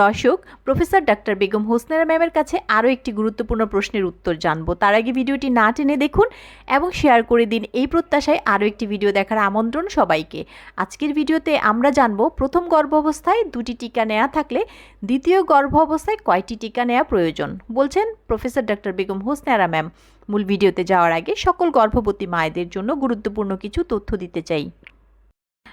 দর্শক, professor doctor Begum Hosnara ম্যামের কাছে আরও একটি গুরুত্বপূর্ণ প্রশ্নের উত্তর জানব। তার আগে ভিডিওটি না টেনে দেখুন এবং শেয়ার করে দিন এই প্রত্যাশায় আরও একটি ভিডিও দেখার আমন্ত্রণ সবাইকে। আজকের ভিডিওতে আমরা জানব, প্রথম গর্ভ অবস্থায় দুটি টিকা নেওয়া থাকলে দ্বিতীয় গর্ভ অবস্থায় কয়টি টিকা নেওয়া প্রয়োজন? বলছেন professor doctor Begum Hosnara ma'am. মূল ভিডিওতে যাওয়ার আগে সকল গর্ভবতী মায়েদের জন্য গুরুত্বপূর্ণ কিছু তথ্য দিতে চাই।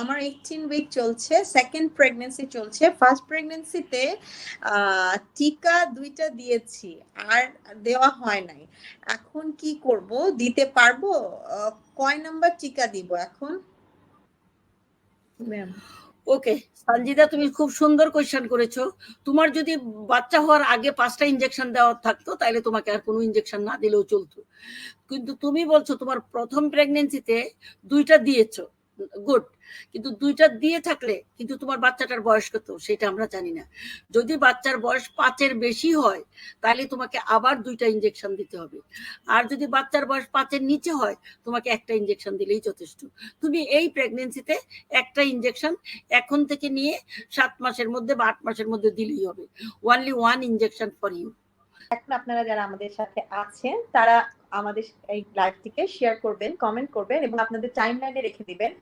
আমার এইটিন উইক চলছে সেকেন্ড প্রেগনেন্সি চলছে। ফার্স্ট প্রেগনেন্সিতে টিকা দুইটা দিয়েছি, আর দেওয়া হয় নাই। এখন কি করব? দিতে পারব? কয় নাম্বার টিকা দিব এখন? ম্যাম ওকে সঞ্জিদা তুমি খুব সুন্দর কোয়েশ্চেন করেছ। তোমার যদি বাচ্চা হওয়ার আগে পাঁচটা ইনজেকশন দেওয়া থাকতো তাহলে তোমাকে আর কোনো ইনজেকশন না দিলেও চলতো। কিন্তু তুমি বলছো তোমার প্রথম প্রেগনেন্সিতে দুইটা দিয়েছ। গুড। কিন্তু দুইটা দিয়ে থাকলে কিন্তু তোমার বাচ্চাটার বয়স কত, সেটা আমরা জানি না। যদি বাচ্চার বয়স পাঁচের বেশি হয়, তাহলে তোমাকে আবার দুইটা ইনজেকশন দিতে হবে। আর যদি বাচ্চার বয়স পাঁচের নিচে হয়, তোমাকে একটা ইনজেকশন দিলেই যথেষ্ট। তুমি এই প্রেগনেন্সিতে একটা ইনজেকশন এখন থেকে নিয়ে সাত মাসের মধ্যে বা আট মাসের মধ্যে দিলেই হবে। Only one injection for you এখন আপনারা যারা আমাদের সাথে আছেন, তারা আমাদের এই লাইভটিকে শেয়ার করবেন কমেন্ট করবেন এবং আপনাদের টাইম লাইনে রেখে দিবেন।